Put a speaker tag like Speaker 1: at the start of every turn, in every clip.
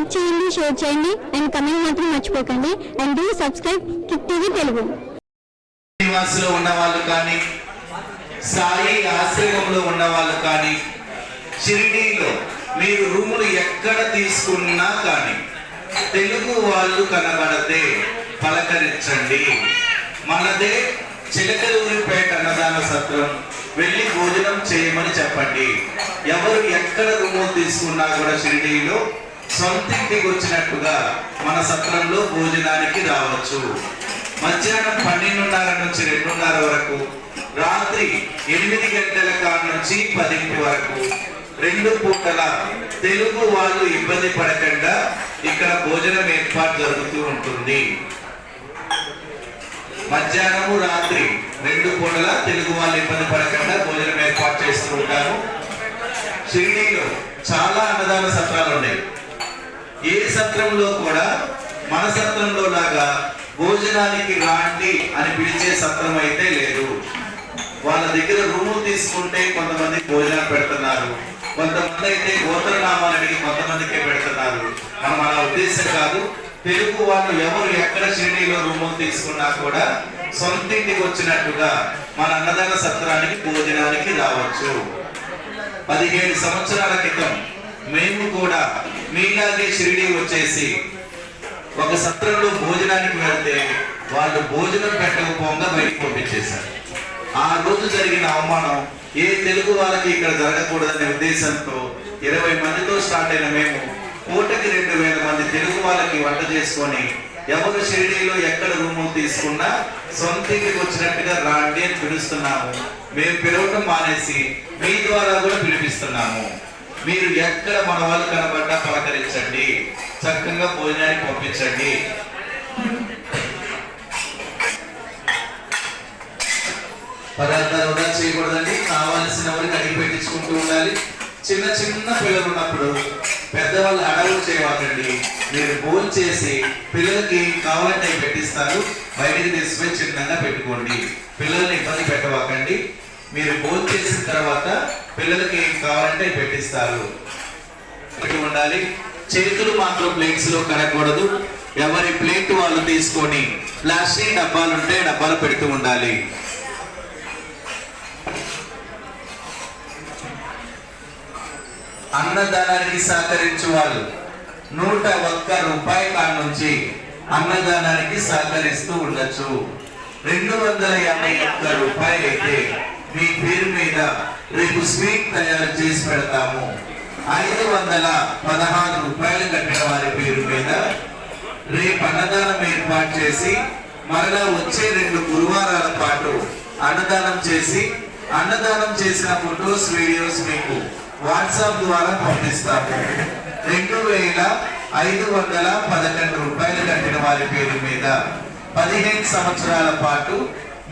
Speaker 1: Like చేయండి share చేయండి and comment మాత్రం మర్చిపోకండి. And do subscribe Kick TV Telugu
Speaker 2: నివాసులో ఉన్న వాళ్ళు కానీ సాయి ఆశ్రమంలో ఉన్న వాళ్ళు కానీ షిరిడీలో మీరు రూములు ఎక్కడ తీసుకున్నా కానీ తెలుగు వాళ్ళు కనబడతే పలకరించండి. మనదే చిలకలూరిపేట అన్నదాన సత్రం. వెళ్ళి భోజనం చేయమని చెప్పండి. ఎవరు ఎక్కడ రూములు తీసుకున్నా కూడా షిరిడీలో సొంత వచ్చినట్టుగా మన సత్రంలో భోజనానికి రావచ్చు. మధ్యాహ్నం పన్నెండున్నర నుంచి రెండున్నర వరకు రాత్రి ఎనిమిది గంటల కాడ నుంచి పదింటి వరకు. రెండు పూటల తెలుగు వాళ్ళు ఇబ్బంది పడకుండా ఇక్కడ భోజనం ఏర్పాటు జరుగుతూ ఉంటుంది. మధ్యాహ్నము రాత్రి రెండు పూటల తెలుగు వాళ్ళు ఇబ్బంది పడకుండా భోజనం ఏర్పాటు చేస్తూ ఉంటారు. షిరిడీలో చాలా అన్నదాన సత్రాలు ఉన్నాయి. ఏ సత్రంలో కూడా మన సత్రంలో లాగా భోజనానికి రాండి అని పిలిచే సత్రం అయితే లేదు. వాళ్ళ దగ్గర రూములు తీసుకుంటే కొంతమంది భోజనం పెడుతున్నారు. కొంతమంది అయితే గోత్రనామాలు అడిగి కొంతమందికే పెడుతున్నారు. మనం అలా ఉద్దేశం కాదు. తెలుగు వాళ్ళు ఎవరు ఎక్కడ షిరిడీలో రూములు తీసుకున్నా కూడా సొంత ఇంటికి వచ్చినట్టుగా మన అన్నదాన సత్రానికి భోజనానికి రావచ్చు. పదిహేడు సంవత్సరాల క్రితం మేము కూడా మీలాగే షిరిడి వచ్చేసి ఒక సత్రంలో భోజనానికి వెళ్తే వాళ్ళు భోజనం పెట్టకపోగా బయటకు పంపించేశారు. ఆ రోజు జరిగిన అవమానం ఏ తెలుగు వాళ్ళకి ఇక్కడ జరగకూడదనే ఉద్దేశంతో ఇరవై మందితో స్టార్ట్ అయిన మేము పూటకి రెండు వేల మంది తెలుగు వాళ్ళకి వంట చేసుకొని ఎవరు షిరిడీలో ఎక్కడ రూము తీసుకున్నా సొంత ఇంటికి వచ్చినట్టుగా రాండి అని పిలుస్తున్నాము. మేము పిలవటం మానేసి మీ ద్వారా కూడా పిలిపిస్తున్నాము. మీరు ఎక్కడ మన వాళ్ళు కనబడ్డా పలకరించండి. చక్కగా భోజనానికి పంపించండి. పదార్థాలు వృధా చేయకూడదండి. కావాల్సిన వారికి అడిగి పెట్టించుకుంటూ ఉండాలి. చిన్న చిన్న పిల్లలు ఉన్నప్పుడు పెద్దవాళ్ళు అడవులు చేయవాకండి మీరు భోజనం చేసి పిల్లలకి కావాలంటే అవి పెట్టిస్తారు. బయటికి తీసుకుపోయి చిన్నగా పెట్టుకోండి. పిల్లల్ని ఇబ్బంది పెట్టవాకండి మీరు భోజనం చేసిన తర్వాత పిల్లలకి ఏం కావాలంటే పెట్టిస్తారు. పెట్టి ఉండాలి. చేతులు మాత్రం ప్లేట్స్లో కడగకూడదు ఎవరి ప్లేట్ వాళ్ళు తీసుకొని ప్లాస్టిక్ డబ్బాలు ఉంటే డబ్బాలు పెడుతూ ఉండాలి. అన్నదానానికి సహకరించు వాళ్ళు నూట ఒక్క రూపాయి కాడ నుంచి అన్నదానానికి సహకరిస్తూ ఉండొచ్చు. రెండు వందల యాభై ఒక్క రూపాయలు అయితే మీ పేరు మీద రేపు స్వీట్ తయారు చేసి పెడతాము. ఐదు వందల పదహారు రూపాయలు కట్టిన వారి పేరు మీద రేపు అన్నదానం ఏర్పాటు చేసి మరలా వచ్చే రెండు గురువారాల పాటు అన్నదానం చేసి అన్నదానం చేసిన ఫొటోస్ వీడియోస్ మీకు వాట్సాప్ ద్వారా పంపిస్తాము. రెండు వేల ఐదు వందల పదకొండు రూపాయలు కట్టిన వారి పేరు మీద పదిహేను సంవత్సరాల పాటు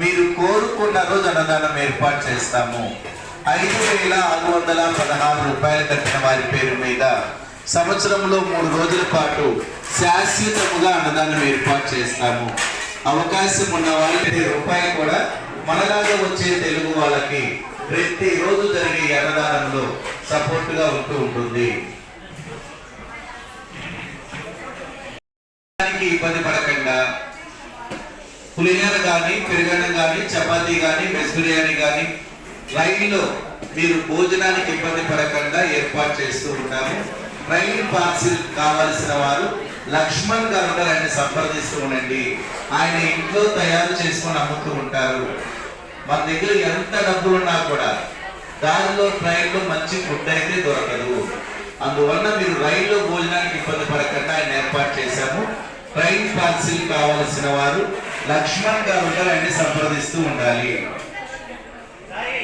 Speaker 2: మీరు కోరుకున్న రోజు అన్నదానం ఏర్పాటు చేస్తాము. ఐదు వేల ఆరు వందల పదహారు రూపాయలు కట్టిన వారి పేరు మీద సంవత్సరంలో మూడు రోజుల పాటు శాశ్వతముగా అన్నదానం ఏర్పాటు చేస్తాము. అవకాశం ఉన్న వాళ్ళకి రూపాయలు కూడా మనలాగా వచ్చే తెలుగు వాళ్ళకి ప్రతి రోజు జరిగే అన్నదానంలో సపోర్టుగా ఉంటూ ఉంటుంది. దానికి ఇబ్బంది పడకుండా. పులిహోర కానీ పెరుగన్నం కానీ చపాతీ కానీ వెజ్ బిర్యానీ కానీ రైల్లో మీరు భోజనానికి ఇబ్బంది పడకుండా ఏర్పాటు చేస్తూ ఉంటాము. రైలు పార్సిల్ కావాల్సిన వారు లక్ష్మణ్ గారు గారిని సంప్రదిస్తూ ఉండండి. ఆయన ఇంట్లో తయారు చేసుకొని అమ్ముతూ ఉంటారు. మన దగ్గర ఎంత డబ్బులు ఉన్నా కూడా దానిలో ట్రైన్లో మంచి ఫుడ్ అయితే దొరకదు. అందువల్ల మీరు రైల్లో భోజనానికి ఇబ్బంది పడకుండా ఆయన ఏర్పాటు చేశాము. ట్రైన్ పార్సిల్ కావాల్సిన వారు లక్ష్మణ్ గారు గారిని సంప్రదిస్తూ ఉండాలి.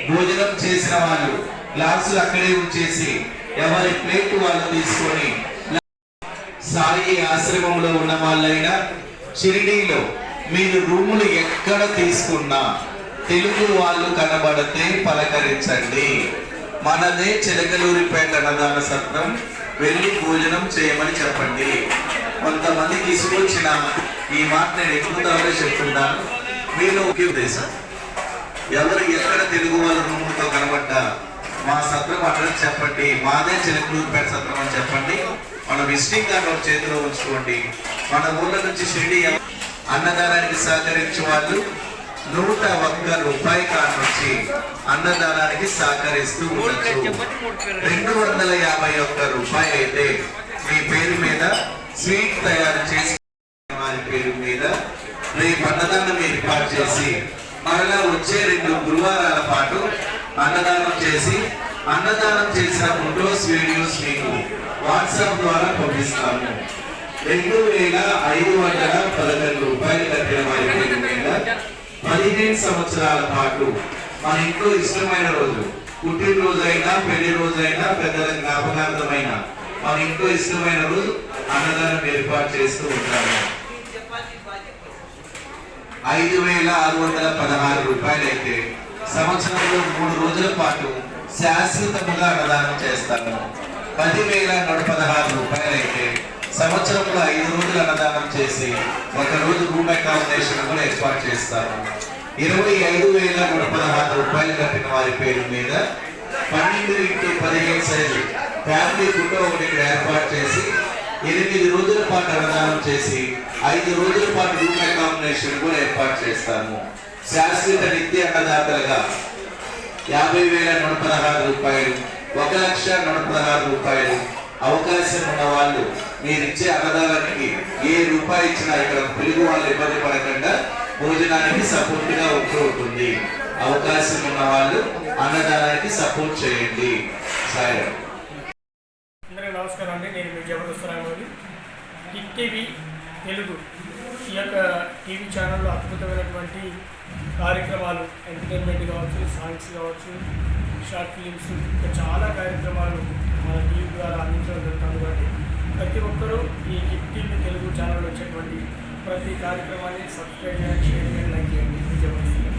Speaker 2: భోజనం చేసిన వాళ్ళు గ్లాసులు అక్కడే ఉంచేసి ఎవరి ప్లేట్ వాళ్ళు తీసుకొని సాయి ఆశ్రమంలో ఉన్న వాళ్ళైనా షిరిడీలో మీరు రూములు ఎక్కడ తీసుకున్నా తెలుగు వాళ్ళు కనబడితే పలకరించండి. మనదే చిలకలూరిపేట అన్నదాన సత్రం. వెళ్ళి భోజనం చేయమని చెప్పండి. కొంతమంది తీసుకొచ్చిన ఈ మాట నేను ఎక్కువగా చెప్తున్నాను మీరు ఒకే ఉద్దేశం. ఎవరు ఎక్కడ తెలుగు వాళ్ళ రూములతో కనబడ్డా మా సత్రం అడ్రస్ చెప్పండి మాదే చిలకలూరుపేట సత్రం అని చెప్పండి. మన విజిటింగ్ కార్డు ఒక చేతిలో ఉంచుకోండి. మన ఊళ్ళ నుంచి షిరిడి అన్నదానానికి సహకరించే వాళ్ళు నూట ఒక్క రూపాయి కాడ నుంచి అన్నదానానికి సహకరిస్తూ ఉండొచ్చు. రెండు వందల యాభై ఒక్క రూపాయి అయితే మీ పేరు మీద స్వీట్ తయారు చేసి వారి పేరు మీద రేపు అన్నదానం ఏర్పాటు చేసి మరలా వచ్చే రెండు గురువారాల పాటు అన్నదానం చేసి అన్నదానం చేసిన ఫోటోస్ వీడియోస్ మీకు వాట్సాప్ ద్వారా పంపిస్తాము. రెండు వేల ఐదు వందల పదకొండు రూపాయలు కట్టిన వారి పేరు మీద పదిహేను సంవత్సరాల పాటు మన ఇంట్లో ఇష్టమైన రోజు పుట్టినరోజైనా అయినా పెళ్ళి రోజు అయినా పెద్దల జ్ఞాపకార్థమైన మన ఇంట్లో ఇష్టమైన రోజు అన్నదానం ఏర్పాటు చేస్తూ ఉంటాము. ఐదు వేల ఆరు వందల పదహారు రూపాయలైతే సంవత్సరంలో మూడు రోజుల పాటు శాశ్వతముగా అన్నదానం చేస్తాను పదివేల నూట పదహారు రూపాయలు అయితే సంవత్సరంలో ఐదు రోజులు అన్నదానం చేసి ఒక రోజు రూమ్ అకామిడేషన్ కూడా ఏర్పాటు చేస్తాను ఇరవై ఐదు వేల నూట పదహారు రూపాయలు కట్టిన వారి పేరు మీద పన్నెండు ఇంటూ పదిహేను సైజు ఫ్యామిలీ ఫోటో ఒకటి ఇక్కడ ఏర్పాటు ఎనిమిది రోజుల పాటు అన్నదానం చేసి ఐదు రోజుల పాటు రూమ్ అకామిడేషన్ కూడా ఏర్పాటు చేస్తాము. శాశ్వత నిత్య అన్నదాతలుగా యాభై వేల నూట పదహారు రూపాయలు ఒక లక్ష నూట పదహారు రూపాయలు అవకాశం ఉన్న వాళ్ళు మీరిచ్చే అన్నదానానికి ఏ రూపాయి ఇచ్చినా ఇక్కడ తెలుగు వాళ్ళు ఇబ్బంది పడకుండా భోజనానికి సపోర్ట్గా ఉంటూ ఉంటుంది. అవకాశం ఉన్న వాళ్ళు అన్నదానానికి సపోర్ట్ చేయండి. సాయి.
Speaker 3: నమస్కారం అండి. నేను మీ జబర్దస్తరామని టిక్ టీవీ తెలుగు ఈ యొక్క టీవీ ఛానల్లో అద్భుతమైనటువంటి కార్యక్రమాలు ఎంటర్టైన్మెంట్ కావచ్చు సాంగ్స్ కావచ్చు షార్ట్ ఫిలిమ్స్ ఇంకా చాలా కార్యక్రమాలు మన టీవీ ద్వారా అందించడం జరుగుతుంది కాబట్టి ప్రతి ఒక్కరూ ఈ టిక్ టీవీ తెలుగు ఛానల్లో వచ్చేటువంటి ప్రతి కార్యక్రమాన్ని సబ్స్క్రైబ్ చేయండి షేర్ చేయండి లైక్ చేయండి. మీ జబర్దస్త్